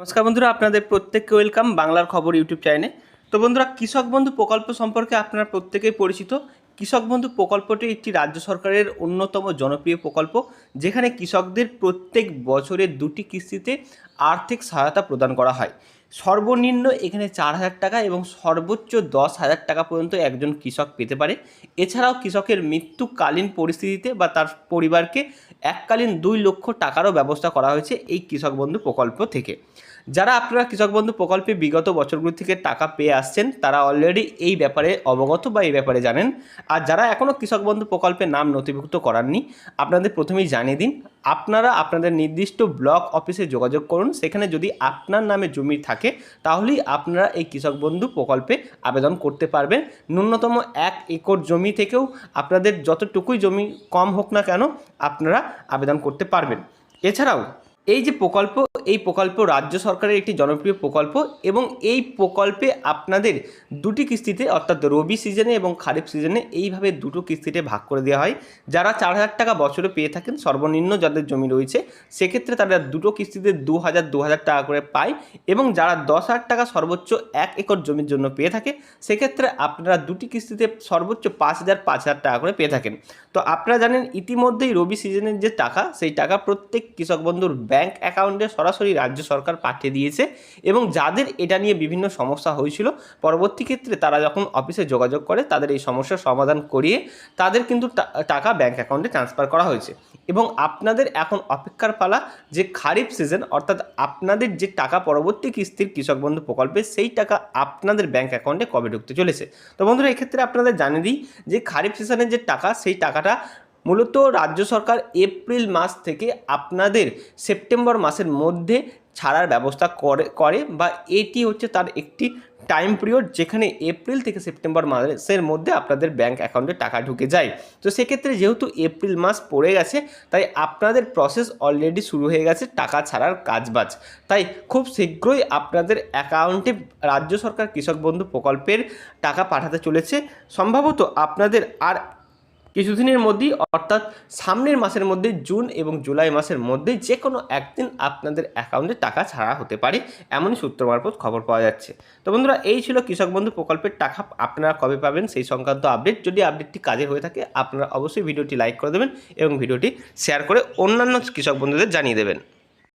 নমস্কার বন্ধুরা, আপনাদের প্রত্যেককে ওয়েলকাম বাংলার খবর ইউটিউব চ্যানেলে তো বন্ধুরা, কৃষক বন্ধু প্রকল্প সম্পর্কে আপনারা প্রত্যেকেই পরিচিত। কৃষক বন্ধু প্রকল্পটি একটি রাজ্য সরকারের অন্যতম জনপ্রিয় প্রকল্প, যেখানে কৃষকদের প্রত্যেক বছরের দুটি কিস্তিতে আর্থিক সহায়তা প্রদান করা হয়। সর্বনিম্ন এখানে চার হাজার টাকা এবং সর্বোচ্চ দশ হাজার টাকা পর্যন্ত একজন কৃষক পেতে পারে। এছাড়াও কৃষকের মৃত্যুকালীন পরিস্থিতিতে বা তার পরিবারকে এককালীন দুই লক্ষ টাকারও ব্যবস্থা করা হয়েছে এই কৃষক বন্ধু প্রকল্প থেকে। যারা আপনারা কৃষক বন্ধু প্রকল্পে বিগত বছরগুলি থেকে টাকা পেয়ে আসছেন, তারা অলরেডি এই ব্যাপারে অবগত বা এই ব্যাপারে জানেন। আর যারা এখনও কৃষক বন্ধু প্রকল্পে নাম নথিভুক্ত করাননি, আপনাদের প্রথমেই জানিয়ে দিন, আপনারা আপনাদের নির্দিষ্ট ব্লক অফিসে যোগাযোগ করুন। সেখানে যদি আপনার নামে জমি থাকে, তাহলেই আপনারা এই কৃষক বন্ধু প্রকল্পে আবেদন করতে পারবেন। ন্যূনতম এক একর জমি থেকেও আপনাদের যতটুকুই জমি কম হোক না কেন, আপনারা আবেদন করতে পারবেন। এছাড়াও, এই যে প্রকল্প এই প্রকল্প রাজ্য সরকারের একটি জনপ্রিয় প্রকল্প এবং এই প্রকল্পে আপনাদের দুটি কিস্তিতে, অর্থাৎ রবি সিজনে এবং খারিফ সিজনে এইভাবে দুটো কিস্তিতে ভাগ করে দেওয়া হয়। যারা চার হাজার টাকা বছরে পেয়ে থাকেন, সর্বনিম্ন যাদের জমি রয়েছে, সেক্ষেত্রে তারা দুটো কিস্তিতে দু হাজার দু হাজার টাকা করে পায় এবং যারা দশ হাজার টাকা সর্বোচ্চ এক একর জমির জন্য পেয়ে থাকে, সেক্ষেত্রে আপনারা দুটি কিস্তিতে সর্বোচ্চ পাঁচ হাজার পাঁচ হাজার টাকা করে পেয়ে থাকেন। তো আপনারা জানেন, ইতিমধ্যেই রবি সিজনের যে টাকা, সেই টাকা প্রত্যেক কৃষক বন্ধুর ব্যাংক অ্যাকাউন্টে সরাসরি রাজ্য সরকার পাঠিয়ে দিয়েছে এবং যাদের এটা নিয়ে বিভিন্ন সমস্যা হয়েছিল, পরবর্তী ক্ষেত্রে তারা যখন অফিসে যোগাযোগ করে, তাদের এই সমস্যার সমাধান করিয়ে তাদের কিন্তু টাকা ব্যাঙ্ক অ্যাকাউন্টে ট্রান্সফার করা হয়েছে। এবং আপনাদের এখন অপেক্ষার পালা যে খারিফ সিজন অর্থাৎ আপনাদের যে টাকা পরবর্তী কিস্তির কৃষক বন্ধু প্রকল্পে, সেই টাকা আপনাদের ব্যাঙ্ক অ্যাকাউন্টে কবে ঢুকতে চলেছে? তো বন্ধুরা, এক্ষেত্রে আপনাদের জানিয়ে দিই যে খারিফ সিজনের যে টাকা, সেই টাকাটা মূলত রাজ্য সরকার এপ্রিল মাস থেকে আপনাদের সেপ্টেম্বর মাসের মধ্যে ছাড়ার ব্যবস্থা করে করে বা এটি হচ্ছে তার একটি টাইম পিরিয়ড যেখানে এপ্রিল থেকে সেপ্টেম্বর মাসের মধ্যে আপনাদের ব্যাঙ্ক অ্যাকাউন্টে টাকা ঢুকে যায়। তো সেক্ষেত্রে যেহেতু এপ্রিল মাস পড়ে গেছে, তাই আপনাদের প্রসেস অলরেডি শুরু হয়ে গেছে টাকা ছাড়ার কাজবাজ। তাই খুব শীঘ্রই আপনাদের অ্যাকাউন্টে রাজ্য সরকার কৃষক বন্ধু প্রকল্পের টাকা পাঠাতে চলেছে। সম্ভবত আপনাদের আর কিছুদিনের মধ্যেই, অর্থাৎ সামনের মাসের মধ্যে, জুন এবং জুলাই মাসের মধ্যে যে কোনো একদিন আপনাদের অ্যাকাউন্টে টাকা ছাড়া হতে পারে, এমনই সূত্র মারফত খবর পাওয়া যাচ্ছে। তো বন্ধুরা, এই ছিল কৃষক বন্ধু প্রকল্পের টাকা আপনারা কবে পাবেন সেই সংক্রান্ত আপডেট। যদি আপডেটটি কাজের হয়ে থাকে, আপনারা অবশ্যই ভিডিওটি লাইক করে দেবেন এবং ভিডিওটি শেয়ার করে অন্যান্য কৃষক বন্ধুদের জানিয়ে দেবেন।